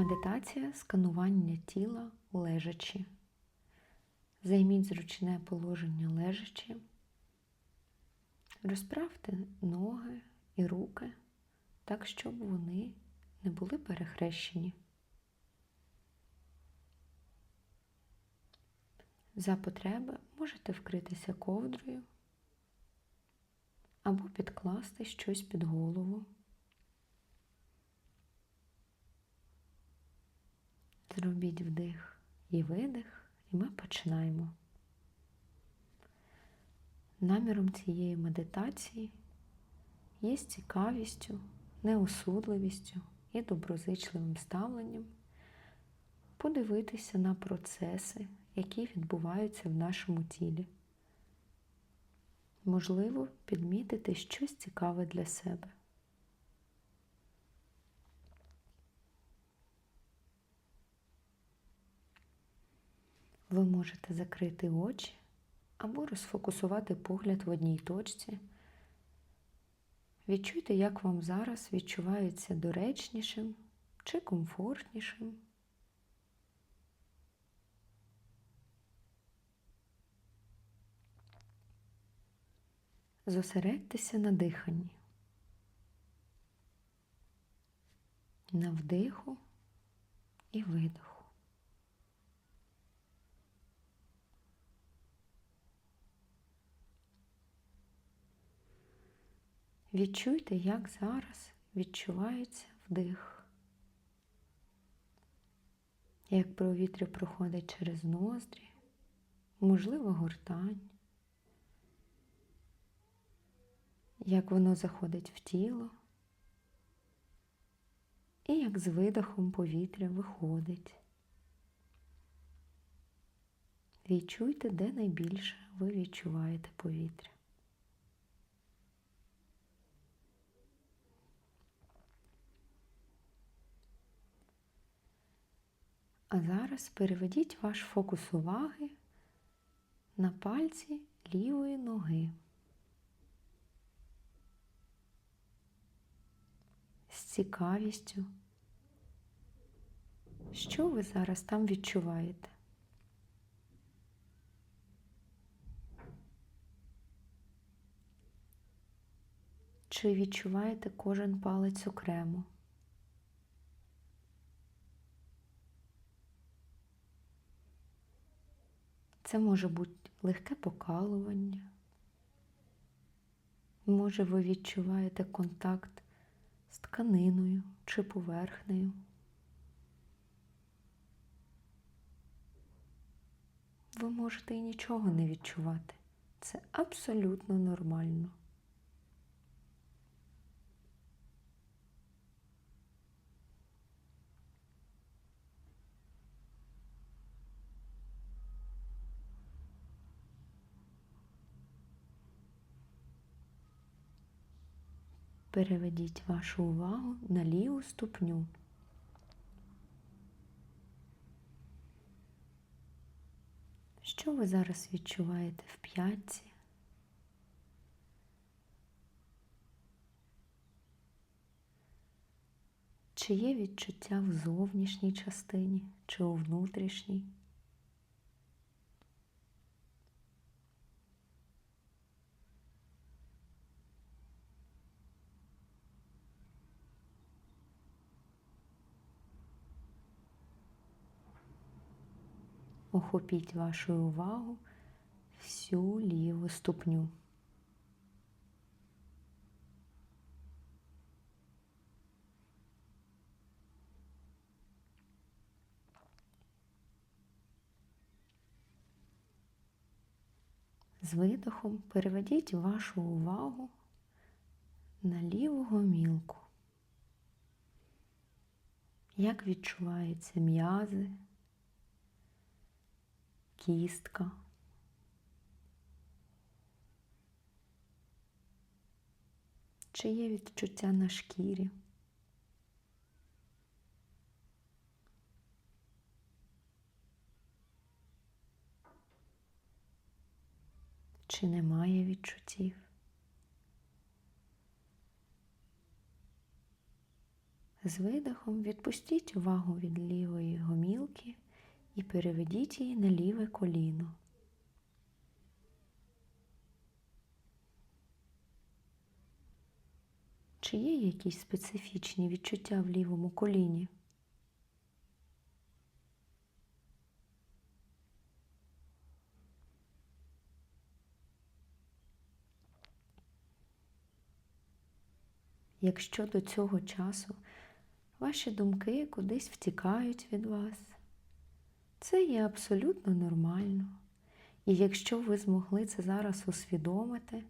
Медитація сканування тіла лежачи. Займіть зручне положення лежачи. Розправте ноги і руки так, щоб вони не були перехрещені. За потреби можете вкритися ковдрою або підкласти щось під голову. Зробіть вдих і видих, і ми починаємо. Наміром цієї медитації є з цікавістю, неосудливістю і доброзичливим ставленням подивитися на процеси, які відбуваються в нашому тілі. Можливо, підмітити щось цікаве для себе. Ви можете закрити очі або розфокусувати погляд в одній точці. Відчуйте, як вам зараз відчувається доречнішим чи комфортнішим. Зосередьтеся на диханні, на вдиху і видиху. Відчуйте, як зараз відчувається вдих, як повітря проходить через ноздрі, можливо, гортань, як воно заходить в тіло, і як з видихом повітря виходить. Відчуйте, де найбільше ви відчуваєте повітря. А зараз переведіть ваш фокус уваги на пальці лівої ноги. З цікавістю, що ви зараз там відчуваєте? Чи відчуваєте кожен палець окремо? Це може бути легке покалування. Може, ви відчуваєте контакт з тканиною чи поверхнею. Ви можете і нічого не відчувати. Це абсолютно нормально. Переведіть вашу увагу на ліву ступню. Що ви зараз відчуваєте в п'ятці? Чи є відчуття в зовнішній частині чи у внутрішній? Охопіть вашою увагу всю ліву ступню. З видохом переведіть вашу увагу на ліву гомілку. Як відчуваються м'язи, кістка. Чи є відчуття на шкірі? Чи немає відчуттів? З видихом відпустіть увагу від лівої гомілки і переведіть її на ліве коліно. Чи є якісь специфічні відчуття в лівому коліні? Якщо до цього часу ваші думки кудись втікають від вас, це є абсолютно нормально. І якщо ви змогли це зараз усвідомити,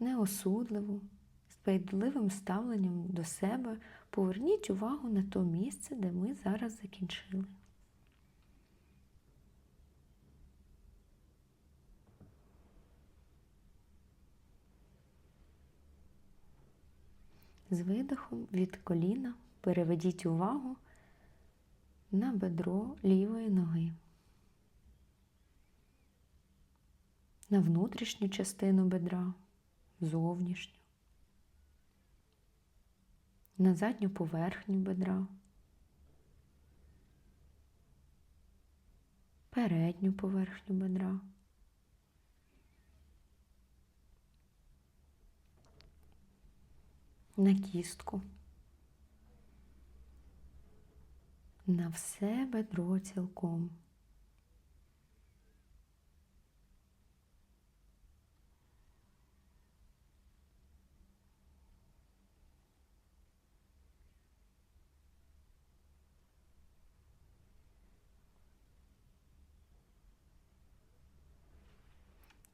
неосудливо, з ставленням до себе, поверніть увагу на то місце, де ми зараз закінчили. З видихом від коліна переведіть увагу на бедро лівої ноги, на внутрішню частину бедра, зовнішню, на задню поверхню бедра, передню поверхню бедра. на кістку, на все бедро цілком.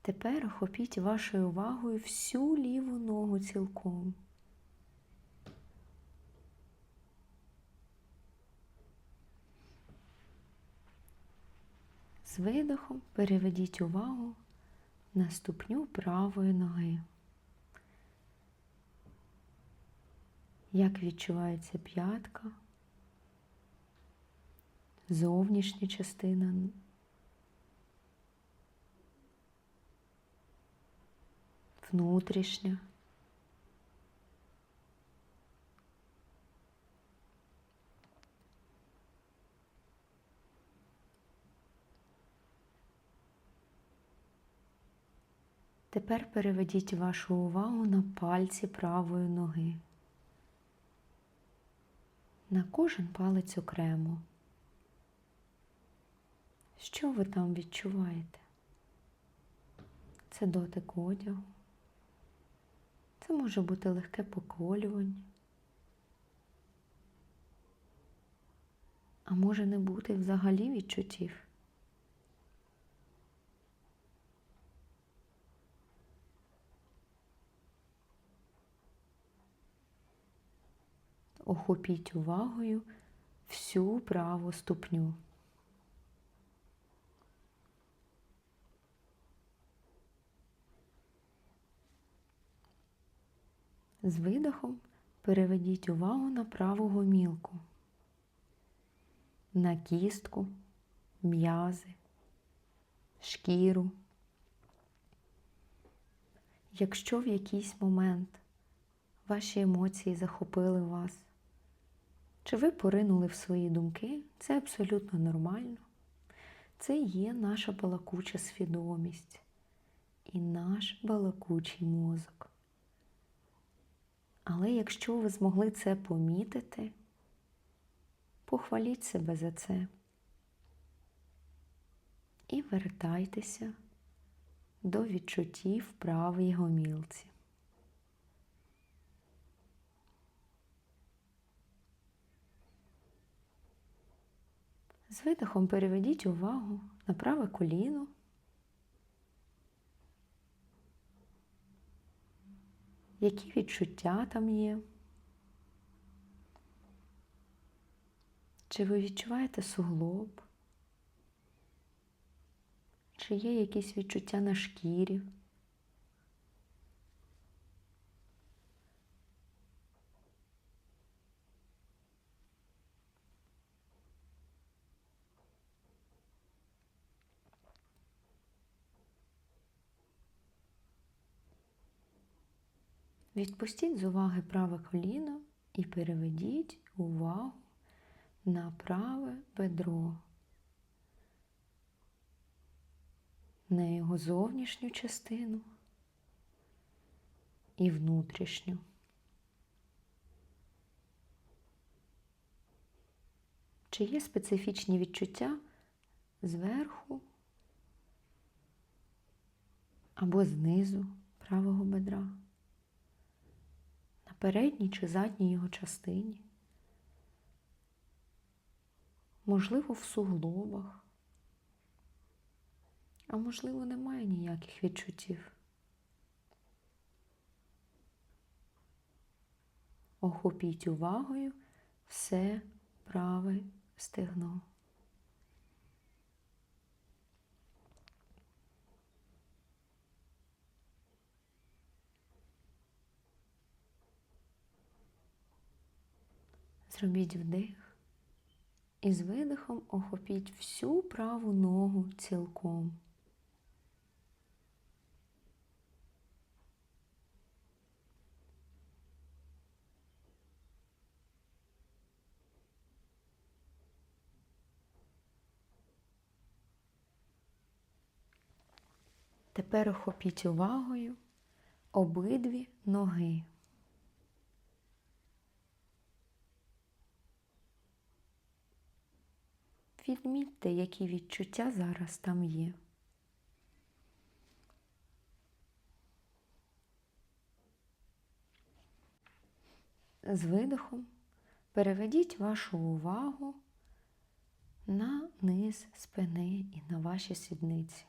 Тепер охопіть вашою увагою всю ліву ногу цілком. З видихом переведіть увагу на ступню правої ноги. Як відчувається п'ятка, зовнішня частина, внутрішня. Тепер переведіть вашу увагу на пальці правої ноги, на кожен палець окремо. Що ви там відчуваєте? Це дотик одягу, це може бути легке поколювання, а може не бути взагалі відчуттів. Охопіть увагою всю праву ступню. З видохом переведіть увагу на праву гомілку, на кістку, м'язи, шкіру. Якщо в якийсь момент ваші емоції захопили вас, чи ви поринули в свої думки, це абсолютно нормально. Це є наша балакуча свідомість і наш балакучий мозок. Але якщо ви змогли це помітити, похваліть себе за це і вертайтеся до відчуттів в правій гомілці. З видихом переведіть увагу на праве коліно. Які відчуття там є? Чи ви відчуваєте суглоб? Чи є якісь відчуття на шкірі? Відпустіть з уваги праве коліно і переведіть увагу на праве бедро, на його зовнішню частину і внутрішню. Чи є специфічні відчуття зверху або знизу правого бедра, передній чи задній його частині, можливо, в суглобах, а можливо, немає ніяких відчуттів. Охопіть увагою все праве стегно. Зробіть вдих і з видихом охопіть всю праву ногу цілком. Тепер охопіть увагою обидві ноги. Відмітьте, які відчуття зараз там є. З видихом переведіть вашу увагу на низ спини і на ваші сідниці.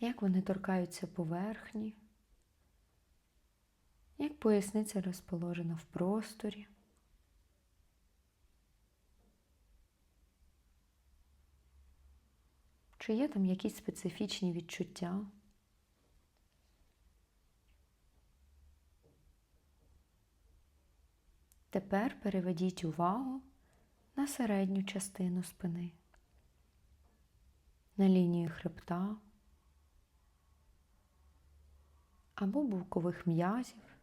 Як вони торкаються поверхні, як поясниця розположена в просторі. Чи є там якісь специфічні відчуття? Тепер переведіть увагу на середню частину спини, на лінію хребта або бокових м'язів.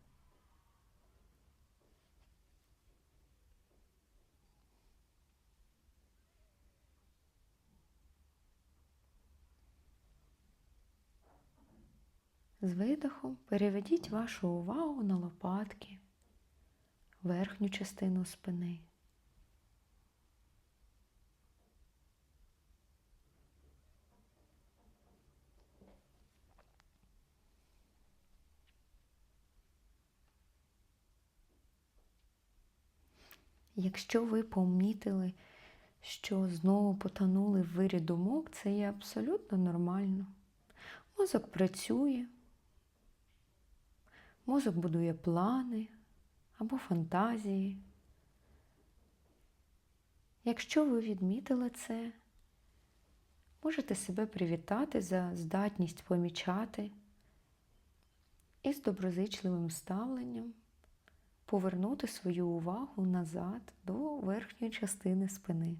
З видихом переведіть вашу увагу на лопатки, верхню частину спини. Якщо ви помітили, що знову потонули в вирі думок, це є абсолютно нормально. Мозок працює, мозок будує плани або фантазії. Якщо ви відмітили це, можете себе привітати за здатність помічати і з доброзичливим ставленням повернути свою увагу назад до верхньої частини спини.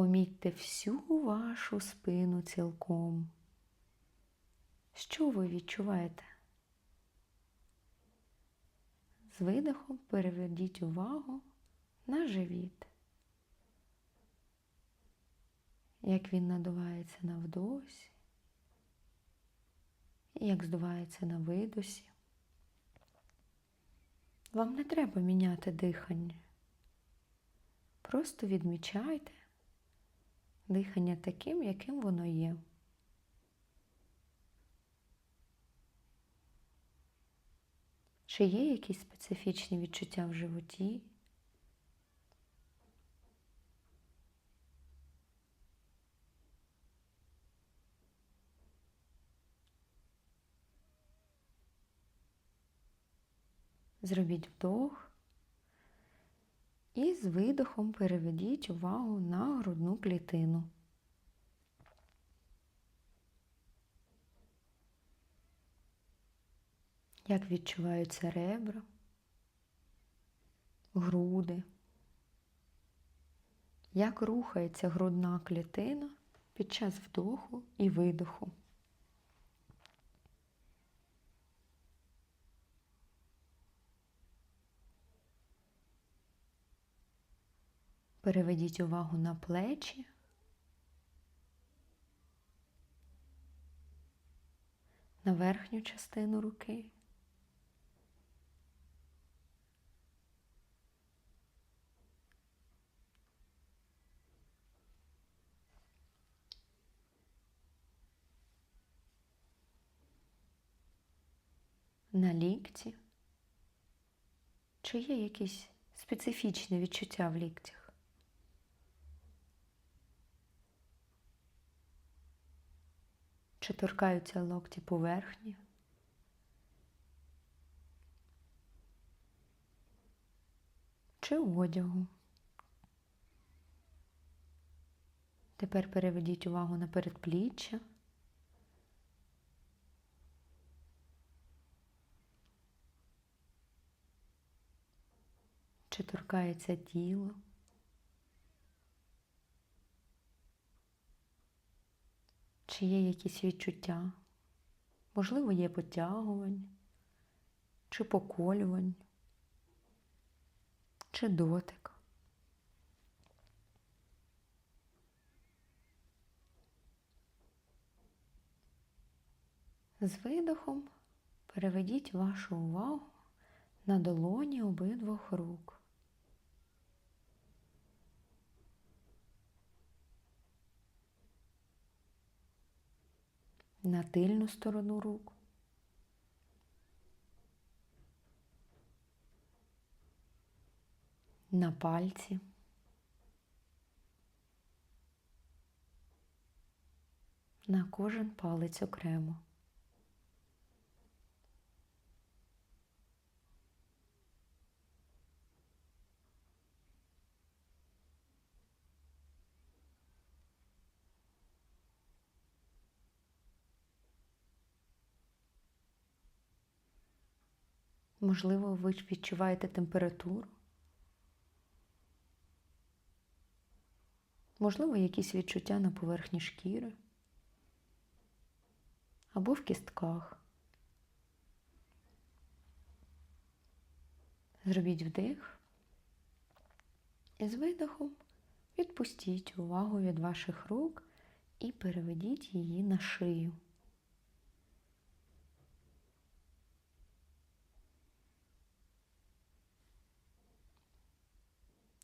Помітьте всю вашу спину цілком. Що ви відчуваєте? З видихом переведіть увагу на живіт. Як він надувається на вдосі, як здувається на видосі. Вам не треба міняти дихання. Просто відмічайте дихання таким, яким воно є. Чи є якісь специфічні відчуття в животі? Зробіть вдох і з видохом переведіть увагу на грудну клітину. Як відчуваються ребра? груди. Як рухається грудна клітина під час вдоху і видоху. Переведіть увагу на плечі. На верхню частину руки. На лікті. Чи є якісь специфічні відчуття в ліктях? Чи торкаються локті поверхні? Чи одягу? Тепер переведіть увагу на передпліччя. Чи торкається тіло? Чи є якісь відчуття? Можливо, є потягування, чи поколювання, чи дотик. З видохом переведіть вашу увагу на долоні обидвох рук. На тильну сторону рук. На пальці. На кожен палець окремо. Можливо, ви відчуваєте температуру. Можливо, якісь відчуття на поверхні шкіри або в кістках. Зробіть вдих і з видохом відпустіть увагу від ваших рук і переведіть її на шию.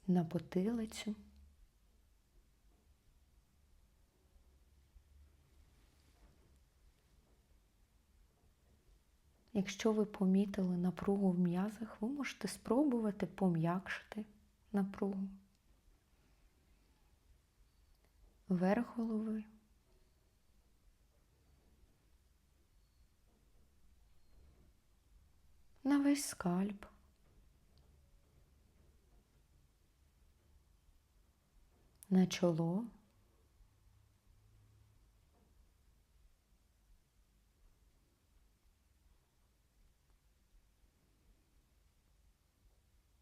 На потилицю. Якщо ви помітили напругу в м'язах, ви можете спробувати пом'якшити напругу. Верх голови. На весь скальп. На чоло.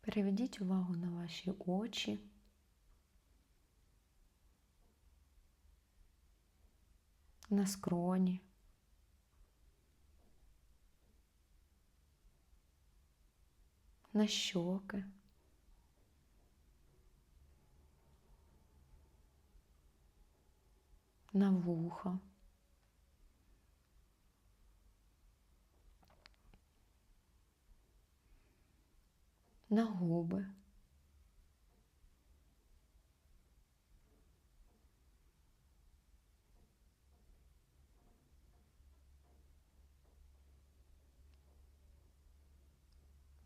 Переведіть увагу на ваші очі. На скроні. На щоки. На вуха. На губи.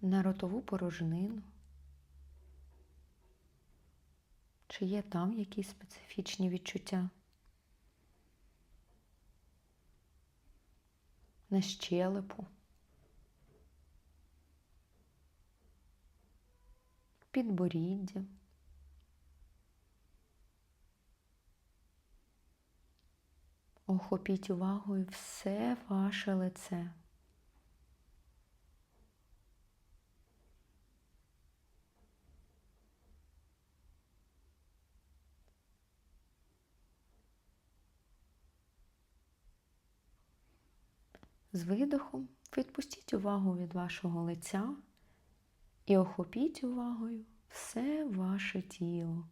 На ротову порожнину. Чи є там якісь специфічні відчуття? На щелепу, підборіддя. Охопіть увагою все ваше лице. З видохом відпустіть увагу від вашого лиця і охопіть увагою все ваше тіло.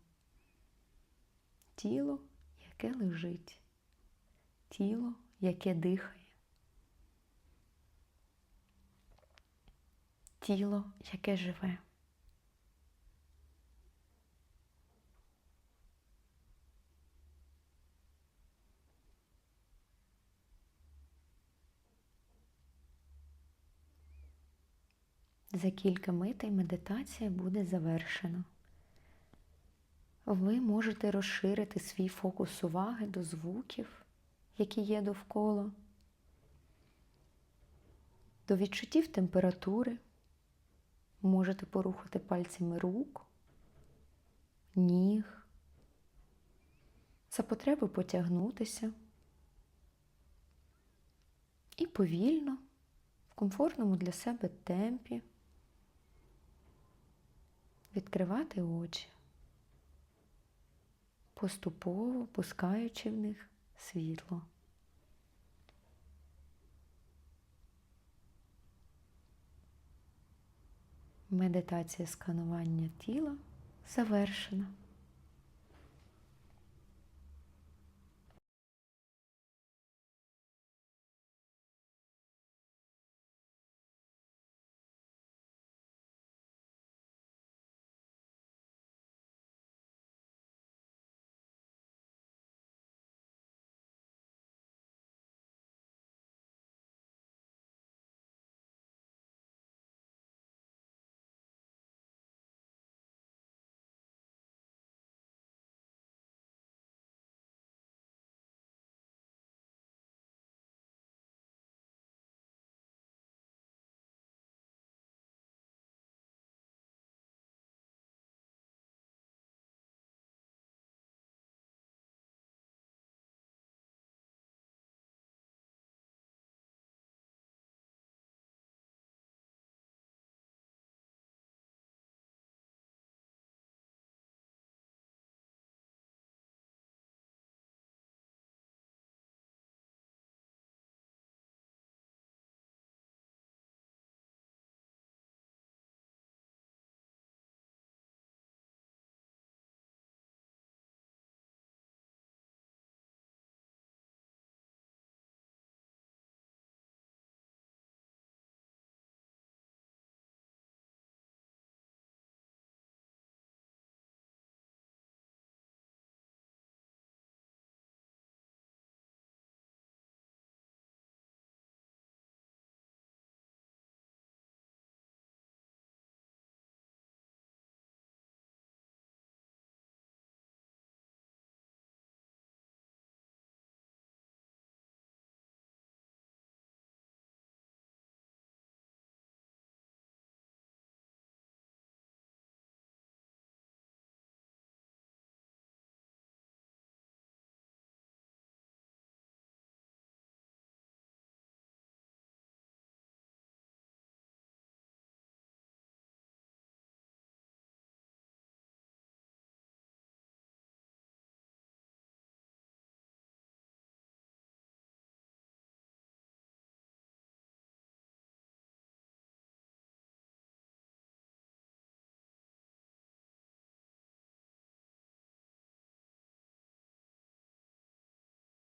Тіло, яке лежить, тіло, яке дихає, тіло, яке живе. За кілька митей медитація буде завершена. Ви можете розширити свій фокус уваги до звуків, які є довкола, до відчуттів температури. Можете порухати пальцями рук, ніг, за потреби потягнутися і повільно, в комфортному для себе темпі відкривати очі, поступово пускаючи в них світло. Медитація сканування тіла завершена.